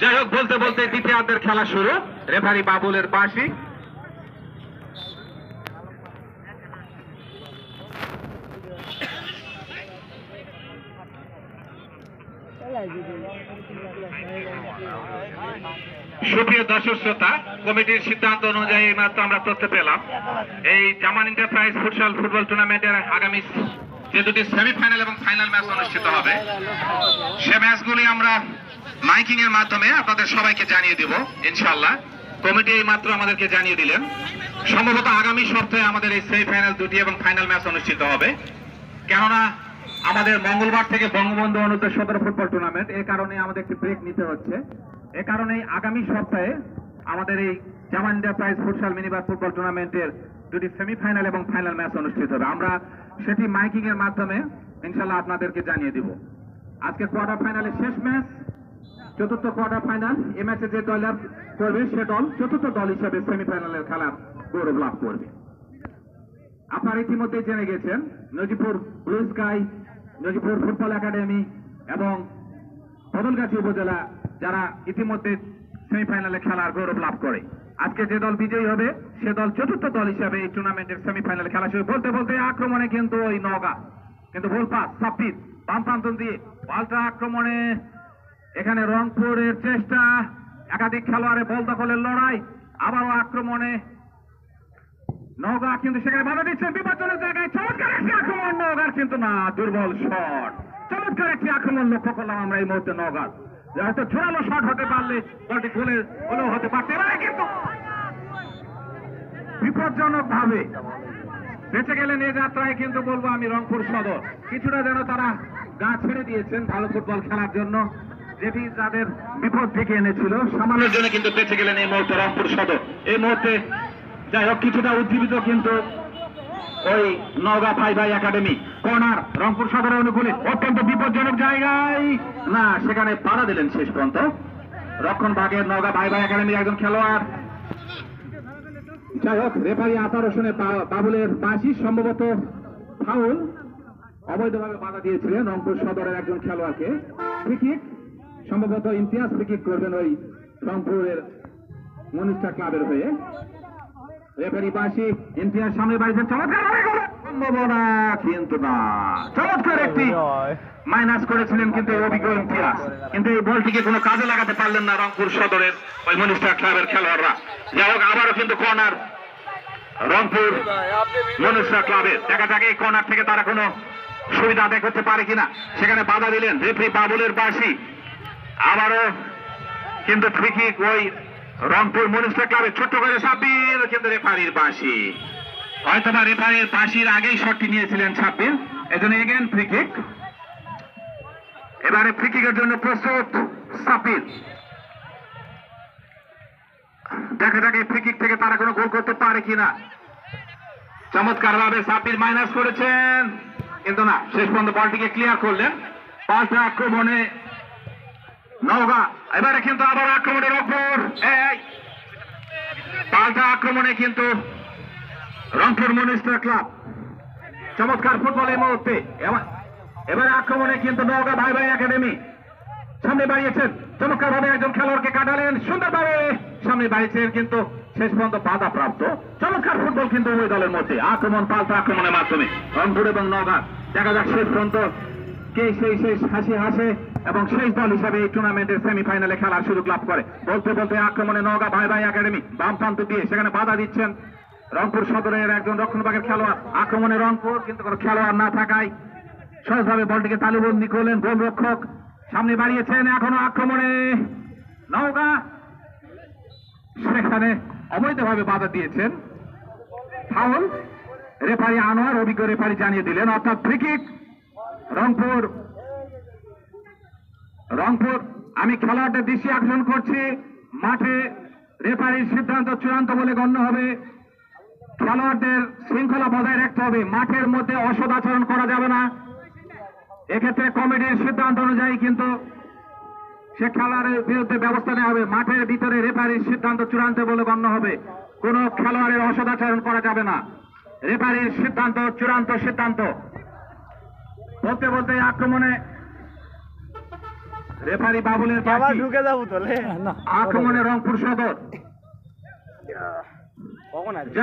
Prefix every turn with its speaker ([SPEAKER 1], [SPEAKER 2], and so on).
[SPEAKER 1] যাই হোক, বলতে বলতে দ্বিতীয়ার্ধের খেলা শুরু। রেফারি বাবুলের বাসি সুপ্রিয় দর্শক শ্রোতা, কমিটির সিদ্ধান্ত অনুযায়ী মাত্র আমরা তথ্য পেলাম। এই জামান এন্টারপ্রাইজ ফুটসাল ফুটবল টুর্নামেন্টের আগামী যে দুটি সেমিফাইনাল এবং ফাইনাল ম্যাচ অনুষ্ঠিত হবে, সে ম্যাচগুলি আমরা মাইকিং এর মাধ্যমে আপনাদের সবাইকে জানিয়ে দেব, ইনশাআল্লাহ। কমিটি এই মাত্র আমাদেরকে জানিয়ে দিলেন। সম্ভবত আগামী সপ্তাহে আমাদের এই সেমিফাইনাল দুটি এবং ফাইনাল ম্যাচ অনুষ্ঠিত হবে। কেননা আমাদের মঙ্গলবার থেকে বঙ্গবন্ধু অনুদ্ধ সতেরো ফুটবল টুর্নামেন্ট এই কারণে আমাদের একটি ব্রেক নিতে হচ্ছে। এ কারণে আগামী সপ্তাহে আমাদের এই Zaman enterprise futsal mini bar football টুর্নামেন্টের দুটি সেমিফাইনাল এবং ফাইনাল ম্যাচ অনুষ্ঠিত হবে। আমরা সেটি মাইকিং এর মাধ্যমে ইনশাল্লাহ আপনাদেরকে জানিয়ে দিব। আজকে কোয়ার্টার ফাইনালের শেষ ম্যাচ। চতুর্থ কোয়ার্টার ফাইনাল এ ম্যাচে যে দল করবে, সে দল চতুর্থ দল হিসেবে সেমিফাইনালের খেলার গৌরব লাভ করবে। আপনারা ইতিমধ্যে জেনে গেছেন, Najipur blue sky Najipur football academy এবং বদলগাছি উপজেলা যারা ইতিমধ্যে সেমিফাইনালে খেলার গৌরব লাভ করে। আজকে যে দল বিজয়ী হবে, সে দল চতুর্থ দল হিসাবে এই টুর্নামেন্টের সেমিফাইনালে খেলা শুরু। বলতে বলতে আক্রমণে কিন্তু ওই নগা কিন্তু ভুল পাস সাপিদ বাম প্রান্ত দিয়ে পাল্টা আক্রমণে এখানে রংপুরের চেষ্টা, একাধিক খেলোয়াড়ে বল দখলের লড়াই, আবারও আক্রমণে। নওগাঁ কিন্তু সেখানে দিচ্ছেন বিপজ্জনক জায়গায় চমৎকার একটি আক্রমণ। নওগাঁর কিন্তু না, দুর্বল শট। চমৎকার একটি আক্রমণ লক্ষ্য করলাম আমরা এই মুহূর্তে নওগাঁর। হয়তো শট হতে পারলে, বলটি হতে পারত এবারে কিন্তু বিপজ্জনক ভাবে বেঁচে গেলেন এই যাত্রায় কিন্তু বলব আমি রংপুর সদর। কিছুটা যেন তারা গা ছেড়ে দিয়েছেন ভালো ফুটবল খেলার জন্য। যেটি তাদের বিপদ ডেকে এনেছিল সামালের জন্য কিন্তু বেঁচে গেলেন এই মুহূর্তে রংপুর সদর। এই মুহূর্তে যাই হোক, কিছুটা উজ্জীবিত কিন্তু ওই নওগাঁ ভাই ভাই একাডেমি কর্নার রংপুর সদরের অনুকূলে অত্যন্ত বিপজ্জনক জায়গায়। না, সেখানে পাড়া দিলেন শেষ পর্যন্ত। রক্ষণ ভাগের নওগাঁ ভাই ভাই একাডেমির একজন খেলোয়াড়। যাই হোক রেফারি আতার বা- বাবুলের বাসি সম্ভবত ফাউল অবৈধভাবে বাধা দিয়েছিলেন রংপুর সদরের একজন খেলোয়াড়কে। ফ্রিকিক সম্ভবত ইমতিয়াজ ফ্রিকিক করবেন ওই রংপুরের মনিস্টার ক্লাবের হয়ে। রেফারি বাসি ইমতিয়াজ সামনে বাড়িতে চমৎকার সম্ভাবনা কিন্তু না। চমৎকার একটি মাইনাস করেছিলেন কিন্তু অভিজ্ঞ ইমতিয়াজ। কিন্তু এই বলটিকে কোনো কাজে লাগাতে পারলেন না রংপুর সদরের ওই মনিস্টার ক্লাবের খেলোয়াড়রা। যাই হোক আবারও কিন্তু কর্নার রংপুর মনুষ্য ক্লাবের। দেখা যাক এই কর্নার থেকে তারা কোনো সুবিধা আদায় করতে পারে কিনা। সেখানে বাধা দিলেন রেফরি বাবুলের বাসি আবারও, কিন্তু ফ্রিকিক ওই রংপুর মনুষ্য ক্লাবের ছোট্ট করে সাব্বির, কিন্তু রেফারির বাসি হয়তো বা রেফারির বাসির আগেই শটটি নিয়েছিলেন সাব্বির। এজন্য এগেন ফ্রিকিক এবারে ফ্রিকিকের জন্য প্রস্তুত সাব্বির। দেখা যাক এই ফ্রিকিক থেকে তারা কোনো গোল করতে পারে কিনা। চমৎকার ভাবে সাব্বির মাইনাস করেছেন। কিন্তু না, শেষ পর্যন্ত বলটিকে ক্লিয়ার করলেন। পাল্টা আক্রমণে নওগাঁ, এবারে কিন্তু আবার আক্রমণের এই, পাল্টা আক্রমণে কিন্তু রংপুর মনিস্টার ক্লাব চমৎকার ফুটবল এই মুহূর্তে। এবারে আক্রমণে কিন্তু নওগাঁ ভাই ভাই একাডেমি সামনে বাড়িয়েছেন। চমৎকার ভাবে একজন খেলোয়াড়কে কাটালেন। সুন্দরভাবে সামনে বাড়িয়েছেন কিন্তু শেষ পর্যন্ত বাধা প্রাপ্ত চমৎকার ফুটবল কিন্তু ওই দলের মধ্যে। আক্রমণ, পাল্টা আক্রমণের মাধ্যমে। রংপুর এবং নওগাঁ। দেখা যাক শেষ পর্যন্ত কে সেই শেষ হাসি হাসে এবং শেষ দল হিসাবে এই টুর্নামেন্টের সেমিফাইনালে খেলার সুযোগ লাভ করে। বলতে বলতে আক্রমণে নওগাঁ ভাই ভাই একাডেমি বাম প্রান্ত দিয়ে সেখানে বাধা দিচ্ছেন রংপুর সদরের একজন রক্ষণভাগের খেলোয়াড়। আক্রমণে রংপুর, কিন্তু কোনো খেলোয়াড় না থাকায় সহজভাবে বলটিকে তালুবন্দি করলেন গোলরক্ষক। সামনে বাড়িয়েছেন এখনও আক্রমণে নওগাঁ। সেখানে অবৈধভাবে বাধা দিয়েছেন। ফাউল। রেফারি আনোয়ার, অভিজ্ঞ রেফারি জানিয়ে দিলেন, অর্থাৎ ফ্রিকিক রংপুর। রংপুর, আমি খেলোয়াড়দের দৃষ্টি আকর্ষণ করছি। মাঠে রেফারির সিদ্ধান্ত চূড়ান্ত বলে গণ্য হবে। খেলোয়াড়দের শৃঙ্খলা বজায় রাখতে হবে। মাঠের মধ্যে অসদাচরণ করা যাবে না। এক্ষেত্রে কমিটির সিদ্ধান্ত অনুযায়ী কিন্তু সে খেলোয়াড়ের বিরুদ্ধে ব্যবস্থা নেওয়া হবে। মাঠের ভিতরে রেফারির সিদ্ধান্ত চূড়ান্ত বলে গণ্য হবে। কোন খেলোয়াড়ের অসদাচরণ করা যাবে না। রেফারির সিদ্ধান্ত, চূড়ান্ত সিদ্ধান্ত। বলতে বলতে আক্রমণে রেফারি বাবুলের
[SPEAKER 2] আবার ঢুকে যাব তো
[SPEAKER 1] আক্রমণে রংপুর সদর।
[SPEAKER 2] কখন